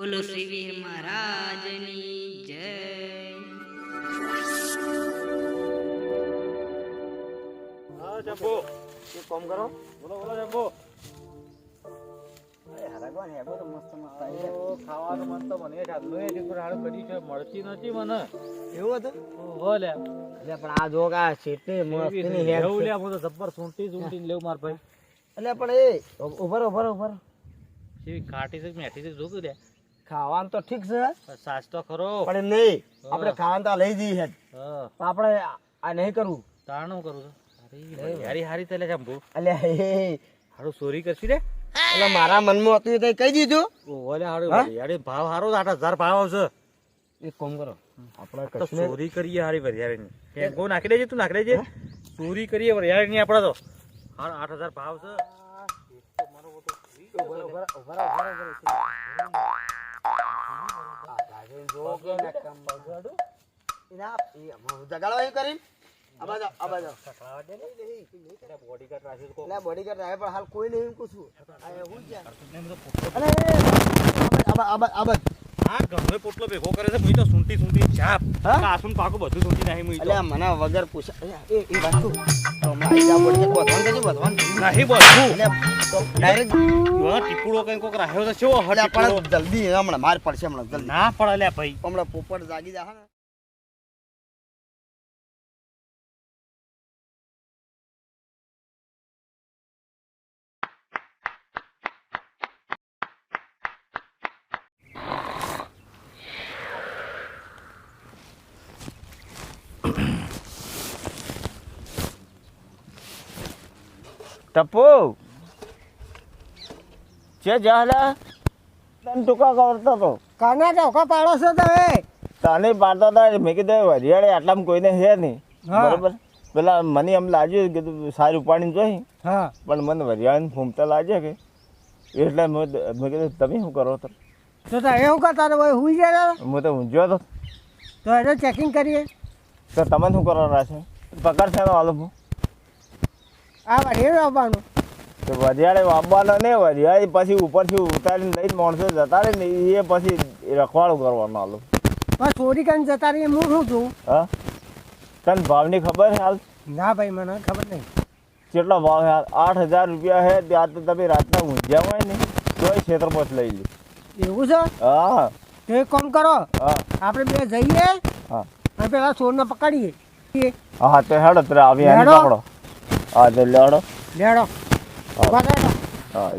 બોલો શ્રી વીર મહારાજની જય. હા કામ કરો? બોલો બોલો ખાવાનું મન તો મને છે, મળતી નથી મને. એવું હતું? ઓહો એટલે પણ આ જોગ આ મસ્તીની લે હું તો જબ્બર સૂંટી સૂંટીને લેવું માર ભાઈ. એટલે પણ એ ઉભર ઉભર ઉભર છે મેઠી છે જોતું લે ખાવાનું તો ઠીક છે સાસ તો ખરો. પણ નહીં આપણે ખાવાનું તો લઈ જઈએ આપણે આ નહીં કરવું. તાણું કરું હારી હારી તલે જંબુ અલે હારું ચોરી કરશી રે? એટલે મારા મનમાં હતું તે કહી દીધું? ઓહો લે હારું યાર ભાવ હારો આઠ હજાર ભાવ આવશે. એક કોમ કરો આપણે કશું ચોરી કરીએ હારી વરિયાળીની. ટેન્કો નાખી દેજે તું નાખી દેજે. ચોરી કરીએ વરિયાળીની આપણે તો. હાર આઠ હજાર ભાવ છે. ઉભર ઉભર ઉભર જો કે નહીં પોટલો ભેગો કરે છે મુઈ તો સૂંટી સૂંટી ચાપ? કાસુન પાકું બધું સૂંટી નાખી મુઈ મને વગર પૂછા એ એ. નહીં બધું અલ્યા, તો ટીપુડો કઈ કોક રાખ્યો છે? કેવો હ પણ જલ્દી હમણાં માર પડશે હમણાં જલ્દી. ના પડે ભાઈ. હમણાં પોપટ જાગી જા ને ટપુ છે જાહલા. તને ટૂંકા કરતો તો. કાના ચોખા પાડો છો તમે? તને પાડતો હતા મેં કીધું વરિયાળે આટલામાં કોઈને છે નહીં. બરાબર? પેલા મને એમ લાગ્યું કે તું સારું પાણી જોઈ. હા. પણ મને વરિયાળીને ફૂમતા લાગે કે. એટલે મેં કીધું તમે શું કરો તો? તો એવું કરતા તો ભાઈ હુઈ ગયા હું તો ઊંઝ્યો હતો તો એને ચેકિંગ કરીએ. તો તમે શું કરવાના છે પગાર છે હાલો હું આ વાડીએ આવવાનું. તો વરિયાળે વાપવાનો ને વરિયાળી પછી ઉપરથી ઉતારીને લઈને માણસો જતા રહે ને એ પછી રખવાડું કરવાનું હાલું. પણ ચોરી કરીને જતા રહીએ હું શું છું હા? તને ભાવની ખબર હાલ? ના ભાઈ મને ખબર નહીં. કેટલો ભાવ હાલ? આઠ હજાર રૂપિયા છે ત્યાં તો તમે રાતના ઊંઝ્યા હોય ને તોય ક્ષેત્ર બસ લઈ લે. એવું છે? હા. તો એક કામ કરો હા. આપણે બે જઈએ હા. અને પેલા ચોરને પકડીએ. હા તો હેડો ત્યારે આવી હેડો. હા તો લેડો. લેડો. હા. ઊભા થા હેડો. હા